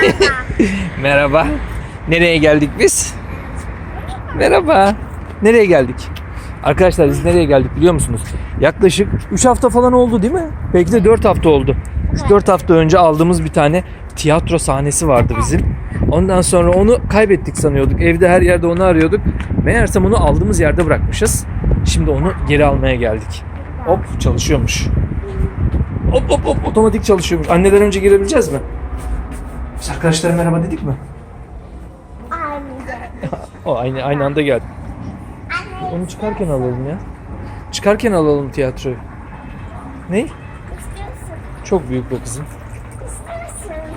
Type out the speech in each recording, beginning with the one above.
Merhaba. Nereye geldik biz? Merhaba. Nereye geldik? Arkadaşlar biz nereye geldik biliyor musunuz? Yaklaşık 3 hafta falan oldu değil mi? Belki de 4 hafta oldu. 4 hafta önce aldığımız bir tane tiyatro sahnesi vardı bizim. Ondan sonra onu kaybettik sanıyorduk. Evde her yerde onu arıyorduk. Meğersem onu aldığımız yerde bırakmışız. Şimdi onu geri almaya geldik. Hop çalışıyormuş. Hop hop hop otomatik çalışıyormuş. Anneden önce girebileceğiz mi? Biz arkadaşlara merhaba dedik mi? O aynı aynı anda geldi. Onu çıkarken alalım ya. Çıkarken alalım tiyatroyu. Ne? Çok büyük bu kızım.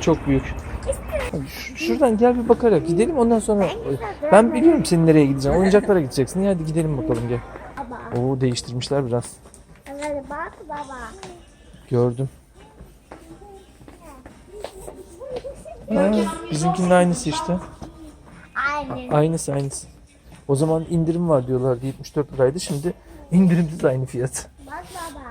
Çok büyük. Şuradan gel bir bakarak gidelim ondan sonra. Ben biliyorum senin nereye gideceksin. Oyuncaklara gideceksin. İyi, Hadi gidelim bakalım gel. Baba. Oo değiştirmişler biraz. Gördüm. Ha, bizimkinin aynısı işte. Aynı. Aynısı aynısı. O zaman indirim var diyorlardı 74 liraydı. Şimdi indirimsiz aynı fiyat. Bak baba.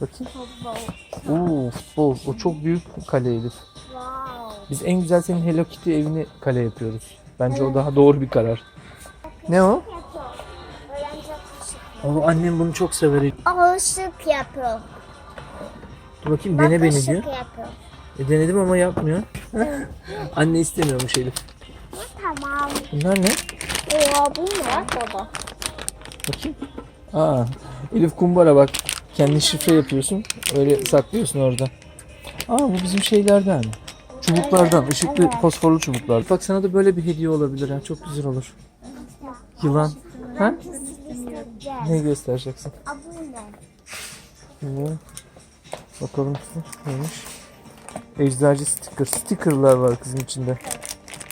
Bakayım. Futbol. Oo futbol. O çok büyük kale Elif. Wow. Biz en güzel senin Hello Kitty evini kale yapıyoruz. Bence o daha doğru bir karar. Ne o? Oo, annem bunu çok sever. O ışık yapıyor. Dur bakayım Bak dene beni ışık diyor. yapıyor. E, denedim ama yapmıyor. Anne istemiyormuş Elif. Tamam. Bunlar ne? Oo bu ne? Baba. Bakayım. Aa, Elif kumbara bak. Kendi şifre yapıyorsun. Öyle saklıyorsun orada. Aa bu bizim şeylerden. Çubuklardan. ışıklı fosforlu çubuklar. Bak sana da böyle bir hediye olabilir ha. Çok güzel olur. Yılan. Ha? Ne göstereceksin? Ne? Bakalım neymiş? Eczacı sticker. Stickerlar var kızın içinde.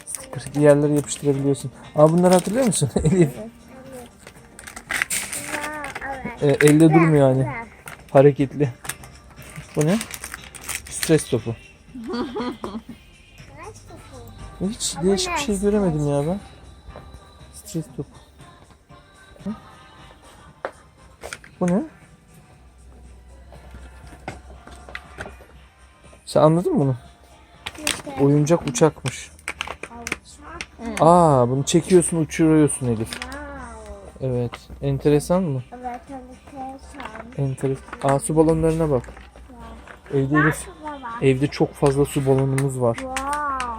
Sticker. Bir yerlere yapıştırabiliyorsun. Aa bunları hatırlıyor musun? Elif. Wow, evet. E, elde durmuyor. Güzel. Hareketli. Bu ne? Stres topu. Hiç değişik bir şey göremedim ya ben. Stres topu. Bu ne? Sen anladın mı bunu? Oyuncak uçakmış. uçak. Aa bunu çekiyorsun uçuruyorsun Elif. Wow. Evet. Enteresan mı? Evet enteresan. Enteresan. Aa su balonlarına bak. Evde Elif, evde çok fazla su balonumuz var. Wow.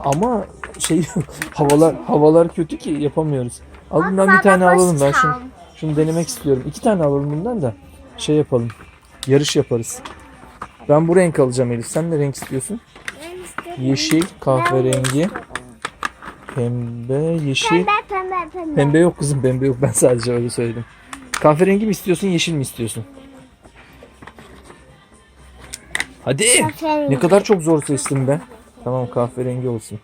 Ama şey havalar havalar kötü ki yapamıyoruz. Al bundan bir tane alalım ben şunu, şunu denemek istiyorum. İki tane alalım bundan da şey yapalım. Yarış yaparız. Ben bu renk alacağım Elif. Sen ne renk istiyorsun? Yeşil, kahverengi, pembe, yeşil. Pembe pembe pembe. Pembe yok kızım pembe yok. Ben sadece öyle söyledim. Kahverengi mi istiyorsun, yeşil mi istiyorsun? Hadi. Ne kadar çok zor seçtim ben. Tamam kahverengi olsun.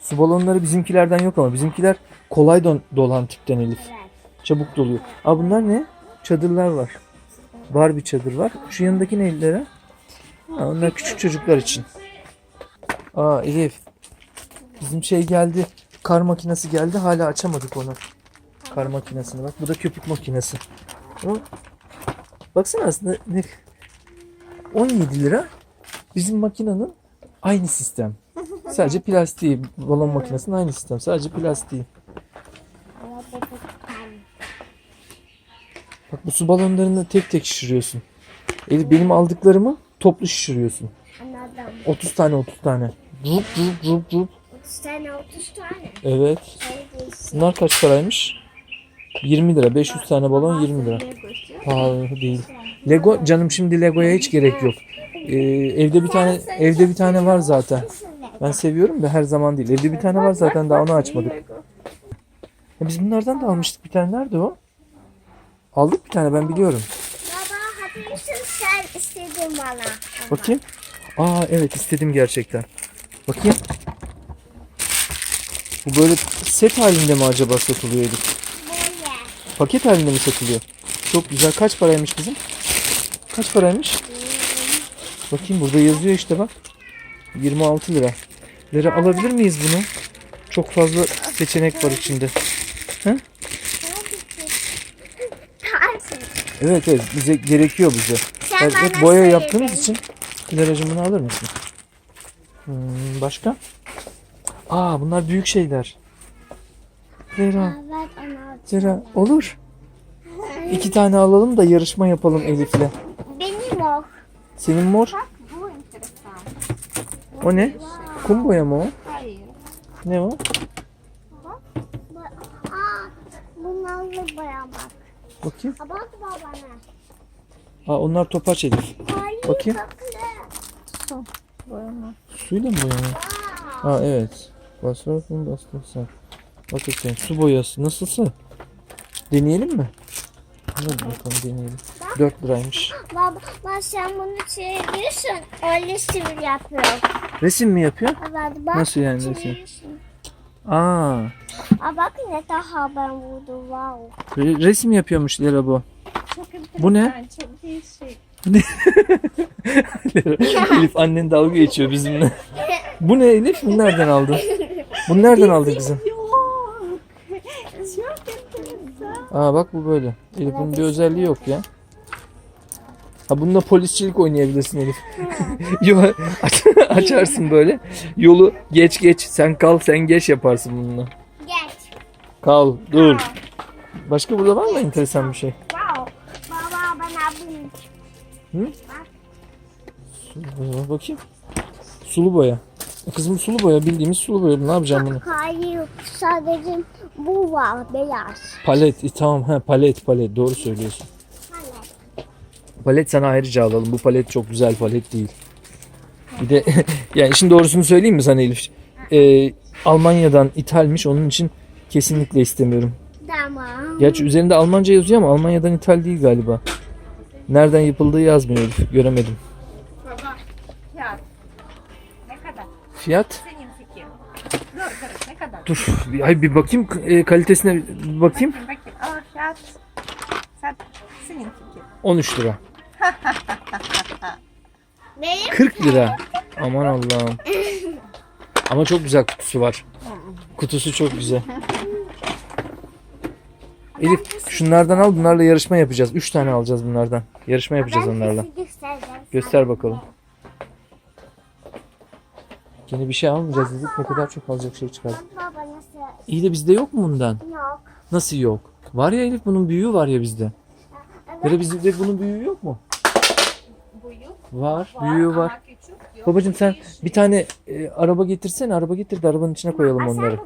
Su balonları bizimkilerden yok ama bizimkiler kolay don dolan tipten Elif. Çabuk doluyor. Aa bunlar ne? Çadırlar var. Barbie çadır var. Şu yanındaki ne ellere? Ha, onlar küçük çocuklar için. Aa Elif. Bizim şey geldi. Kar makinesi geldi. Hala açamadık onu. Kar makinesini bak. Bu da köpük makinesi. O, baksana aslında ne 17 lira. Bizim makinenin aynı sistem. Sadece plastiği. Balon makinesinin aynı sistem. Sadece plastiği. Evet, evet, evet. Bak bu su balonlarını tek tek şişiriyorsun. Elif benim aldıklarımı toplu şişiriyorsun. Anladım. 30 tane 30 tane. Rup rup rup rup. 30 tane 30 tane. Evet. Bunlar kaç paraymış? 20 lira. 500 tane balon 20 lira. Pahalı değil. Lego canım şimdi Lego'ya hiç gerek yok. Ee, evde bir tane evde bir tane var zaten. Ben seviyorum da her zaman değil. Evde bir tane var zaten daha onu açmadık. Ya biz bunlardan da almıştık bir tane. Nerede o? Aldık bir tane ben biliyorum. Baba mısın sen istedin bana. Bakayım. Aa evet istedim gerçekten. Bakayım. Bu böyle set halinde mi acaba satılıyor Elif? Böyle. Paket halinde mi satılıyor? Çok güzel. Kaç paraymış kızım? Kaç paraymış? Bakayım burada yazıyor işte bak. 26 lira. Lira alabilir miyiz bunu? Çok fazla seçenek var içinde. Tarzı. Evet evet bize gerekiyor bize. Sen bana evet, boya söyledin. yaptığımız için Dilara'cığım bunu alır mısın? Hmm, başka? Aa bunlar büyük şeyler. Vera, Evet onu Vera olur. İki tane alalım da yarışma yapalım Elif'le. Benim o. Senin mor. Bu enteresan. O ne? Kum boya mı o? Hayır. Ne o? Aa, bunlarla boyamak. Bakayım. Aa, bak babana. Aa onlar topaç Elif. Hayır Bakayım. bakın. Boyama. Suyla mı boyanıyor? Ha evet. Basarsan bastırsan. Bak bakayım su boyası nasılsa. Deneyelim mi? Hadi bakalım deneyelim. 4 liraymış. Baba, bak sen bunu çeviriyorsun. Öyle sivri yapıyor. Resim mi yapıyor? Evet bak. Nasıl yani resim? çeviriyorsun. Aa, Aa bak ne daha ben vurdum. Wow. re- resim yapıyormuş Lera bu. Çok enteresan. Bu ne? Çok değişik. Elif annen dalga geçiyor bizimle. Bu ne Elif? Bunu nereden aldın? Bunu nereden aldın kızım? Yok. Çok enteresan. Aa bak bu böyle. Elif bunun bir özelliği yok ya. Ha bununla polisçilik oynayabilirsin Elif. Yo, aç- açarsın böyle. Yolu geç geç sen kal sen geç yaparsın bununla. Kal dur. Başka burada var mı enteresan bir şey? Wow. Baba bana bunu. Sulu boya bakayım. Sulu boya. Kızım sulu boya bildiğimiz sulu boya. Ne yapacağım bunu? Hayır sadece bu var beyaz. Palet. e, tamam ha palet palet. Doğru söylüyorsun. Hani? Palet sana ayrıca alalım. Bu palet çok güzel palet değil. Bir de yani işin doğrusunu söyleyeyim mi sana Elif? Ee, Almanya'dan ithalmiş. Onun için kesinlikle istemiyorum. Tamam. Gerçi üzerinde Almanca yazıyor ama Almanya'dan ithal değil galiba. Nereden yapıldığı yazmıyor. Göremedim. Baba. Ya. Ne kadar? Fiyat? Senin fikrin. Dur dur. Ne kadar? Dur. Bir, ay bir bakayım e, kalitesine bir bakayım. Bakayım bakayım. Aa fiyat. Sen, senin fikrin. 13 lira. Benim 40 lira. Aman Allah'ım. Ama çok güzel kutusu var. Kutusu çok güzel. Elif şunlardan al bunlarla yarışma yapacağız. 3 tane alacağız bunlardan. Yarışma yapacağız ben onlarla. Göster bakalım. Yine bir şey almayacağız dedik. Ne kadar çok alacak şey nasıl? İyi de bizde yok mu bundan? Yok. Nasıl yok? Var ya Elif bunun büyüğü var ya bizde. Ya da bizde bunun büyüğü yok mu? Buyu. Var. Büyüğü var. Babacım sen bir tane e, araba getirsene. Araba getir de arabanın içine koyalım onları.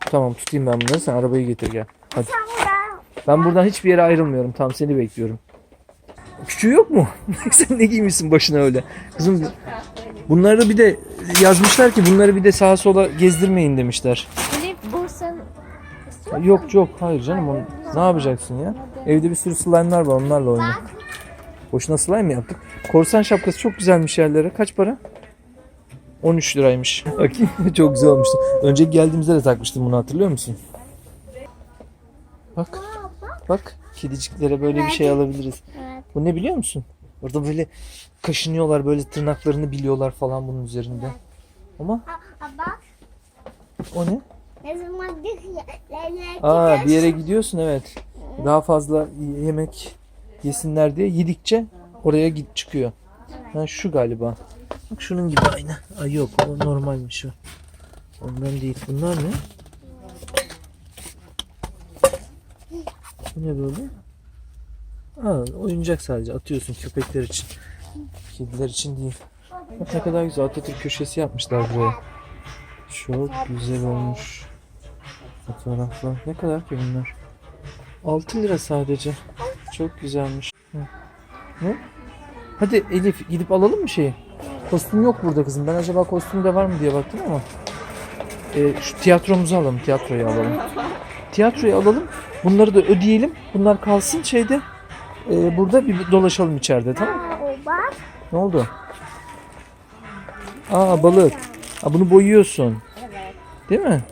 Tamam tutayım ben bunları. Sen arabayı getir gel. Hadi. Ben buradan hiçbir yere ayrılmıyorum. Tam seni bekliyorum. Küçüğü yok mu? sen ne giymişsin başına öyle? Kızım bunları bir de yazmışlar ki bunları bir de sağa sola gezdirmeyin demişler. Sen Yok yok hayır canım onu ne yapacaksın ya? Evde bir sürü slime'lar var onlarla oyna. Boşuna slime mi yaptık? Korsan şapkası çok güzelmiş yerlere. Kaç para? 13 liraymış. Bakayım çok güzel olmuştu. Önceki geldiğimizde de takmıştım bunu hatırlıyor musun? Bak bak kediciklere böyle bir şey alabiliriz. Bu ne biliyor musun? Orada böyle kaşınıyorlar böyle tırnaklarını biliyorlar falan bunun üzerinde. Ama Aa, aa, bak. o ne? Ne zaman? Aa bir yere gidiyorsun evet. Daha fazla yemek yesinler diye yedikçe oraya git çıkıyor. Ha şu galiba. Bak şunun gibi aynı. Ay yok o normalmiş o. Ondan değil. Bunlar ne? Bu ne böyle? Ha oyuncak sadece atıyorsun köpekler için. Kediler için değil. Bak ne kadar güzel Atatürk köşesi yapmışlar buraya. Çok güzel olmuş. Fotoğraflar. Ne kadar ki bunlar? 6 lira sadece. Çok güzelmiş. Ne? Hadi Elif gidip alalım mı şeyi? Kostüm yok burada kızım. Ben acaba kostüm de var mı diye baktım ama. Ee, şu tiyatromuzu alalım. Tiyatroyu alalım. Tiyatroyu alalım. Bunları da ödeyelim. Bunlar kalsın şeyde. Ee, burada bir dolaşalım içeride tamam mı? Ne oldu? Aa balık. Aa, bunu boyuyorsun. Evet. Değil mi?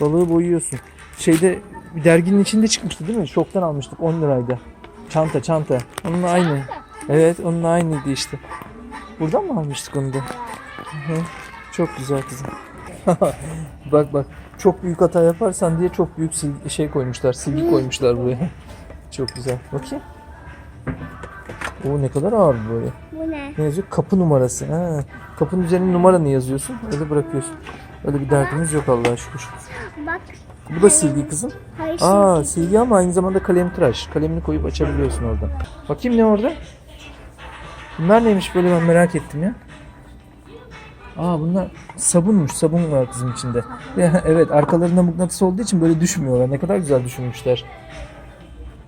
Balığı boyuyorsun. Şeyde bir derginin içinde çıkmıştı değil mi? Şoktan almıştık 10 liraydı. Çanta çanta. Onunla aynı. Evet onunla aynıydı işte. Buradan mı almıştık onu da? Hı hı. Çok güzel kızım. bak bak. Çok büyük hata yaparsan diye çok büyük sil- şey koymuşlar. Silgi koymuşlar buraya. Çok güzel. Bakayım. Oo ne kadar ağır böyle. Bu ne? Ne yazıyor? Kapı numarası. Ha. Kapının üzerine numaranı yazıyorsun. Öyle bırakıyorsun. Öyle bir derdimiz yok Allah'a şükür. Bak. Bu da silgi kızım. Hayır Aa silgi. silgi ama aynı zamanda kalem tıraş. Kalemini koyup açabiliyorsun oradan. Bakayım ne orada? Bunlar neymiş böyle ben merak ettim ya. Aa bunlar sabunmuş. Sabun var kızım içinde. Evet arkalarında mıknatıs olduğu için böyle düşmüyorlar. Ne kadar güzel düşünmüşler.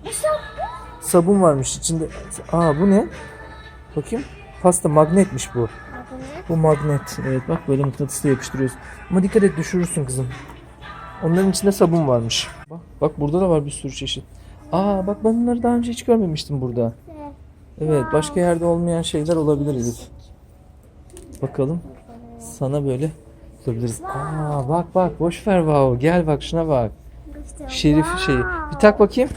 Bu sabun. Varmış içinde. Aa bu ne? Bakayım. Pasta magnetmiş bu. Bu ne? Bu magnet. Evet bak böyle mıknatısla yapıştırıyorsun. Ama dikkat et düşürürsün kızım. Onların içinde sabun varmış. Bak, bak burada da var bir sürü çeşit. Aa bak ben bunları daha önce hiç görmemiştim burada. Evet başka yerde olmayan şeyler olabilir Elif. Bakalım. Sana böyle tutabiliriz. Aa bak bak boş ver wow. Gel bak şuna bak. Şerif şeyi. Bir tak bakayım.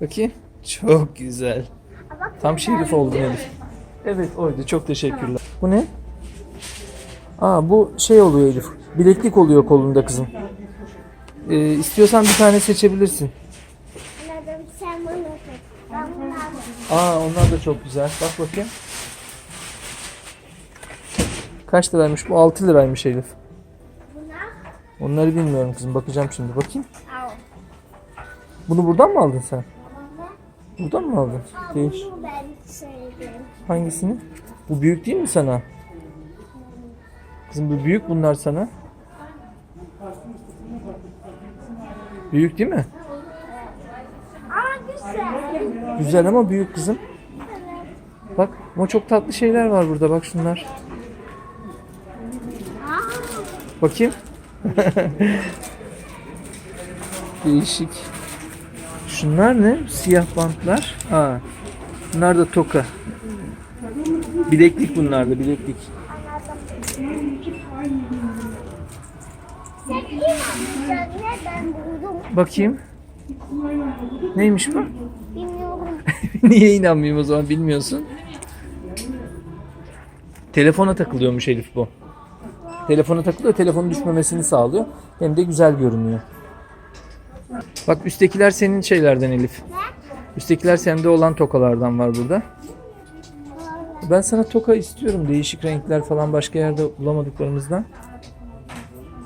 Bakayım. Çok güzel. Tam şerif oldun Elif. Evet oydu. Çok teşekkürler. Bu ne? Aa bu şey oluyor Elif. Bileklik oluyor kolunda kızım. Ee, istiyorsan bir tane seçebilirsin. Anladım sen bunu tut. Ben bunu aldım. Aa onlar da çok güzel. Bak bakayım. Kaç liraymış bu? 6 liraymış Elif. Onları bilmiyorum kızım. Bakacağım şimdi. Bakayım. Bunu buradan mı aldın sen? Buradan mı aldın? Değil. Hangisini? Bu büyük değil mi sana? Kızım bu büyük bunlar sana. Büyük değil mi? Aa güzel. Ama büyük kızım. Bak ama çok tatlı şeyler var burada bak şunlar. Bakayım. Değişik. Şunlar ne? Siyah bantlar. Aa. Bunlar da toka. Bileklik bunlar da bileklik. Bakayım. Neymiş bu? Niye inanmayayım o zaman bilmiyorsun? Telefona takılıyormuş Elif bu. Telefona takılıyor, telefonun düşmemesini sağlıyor. Hem de güzel görünüyor. Bak üsttekiler senin şeylerden Elif. Üsttekiler sende olan tokalardan var burada. Ben sana toka istiyorum. Değişik renkler falan başka yerde bulamadıklarımızdan.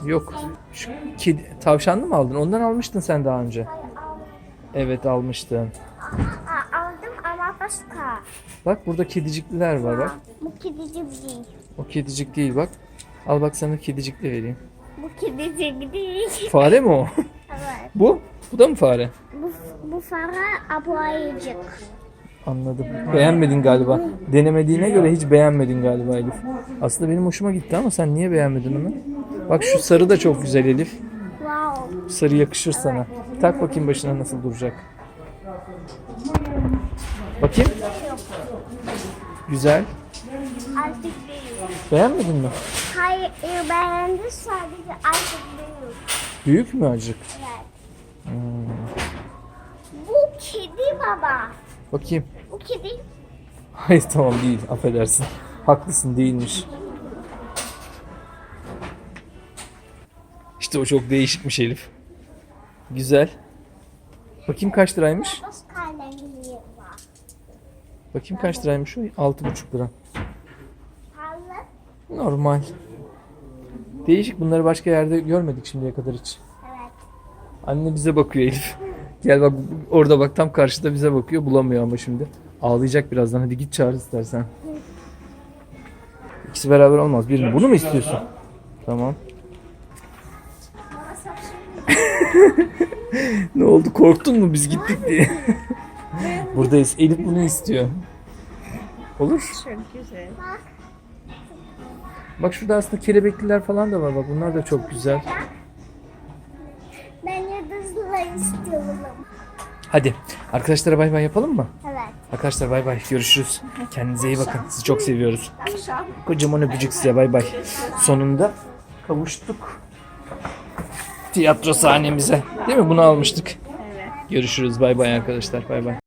Yok. Şu kedi, tavşanlı mı aldın? Ondan almıştın sen daha önce. Evet almıştın. Başka. Bak burada kedicikliler var bak. Bu kedicik değil. O kedicik değil bak. Al bak sana kedicikli vereyim. Bu kedicik değil. Fare mi o? evet. bu? Bu da mı fare? Bu, bu fara abuayıcık. Anladım. Beğenmedin galiba. Denemediğine göre hiç beğenmedin galiba Elif. Aslında benim hoşuma gitti ama sen niye beğenmedin onu? Bak şu sarı da çok güzel Elif. Wow. Sarı yakışır sana. Tak bakayım başına nasıl duracak. Bakayım. Artık Güzel. değil. Beğenmedin mi? Hayır e, beğendi sadece artık değil. Büyük mü acık? Evet. Hmm. Bu kedi baba. Bakayım. Bu kedi. Hayır tamam değil. Affedersin. Haklısın değilmiş. İşte o çok değişikmiş Elif. Güzel. Bakayım kaç liraymış? Bakayım kaç liraymış o? 6,5 lira. Normal. Değişik bunları başka yerde görmedik şimdiye kadar hiç. Evet. Anne bize bakıyor Elif. Gel bak orada bak tam karşıda bize bakıyor bulamıyor ama şimdi. Ağlayacak birazdan hadi git çağır istersen. İkisi beraber olmaz. Birini bunu mu istiyorsun? Tamam. Ne oldu korktun mu biz gittik diye. Buradayız. Elif bunu istiyor. Olur. Çok güzel. Bak şurada aslında kelebekliler falan da var. Bak bunlar da çok güzel. Ben yıldızlı istiyorum. Hadi arkadaşlara bay bay yapalım mı? Evet. Arkadaşlar bay bay. Görüşürüz. Kendinize iyi bakın. Sizi çok seviyoruz. Kocaman öpücük size bay bay. Sonunda kavuştuk. Tiyatro sahnemize. Değil mi? Bunu almıştık. Evet. Görüşürüz. Bay bay arkadaşlar. Bay bay.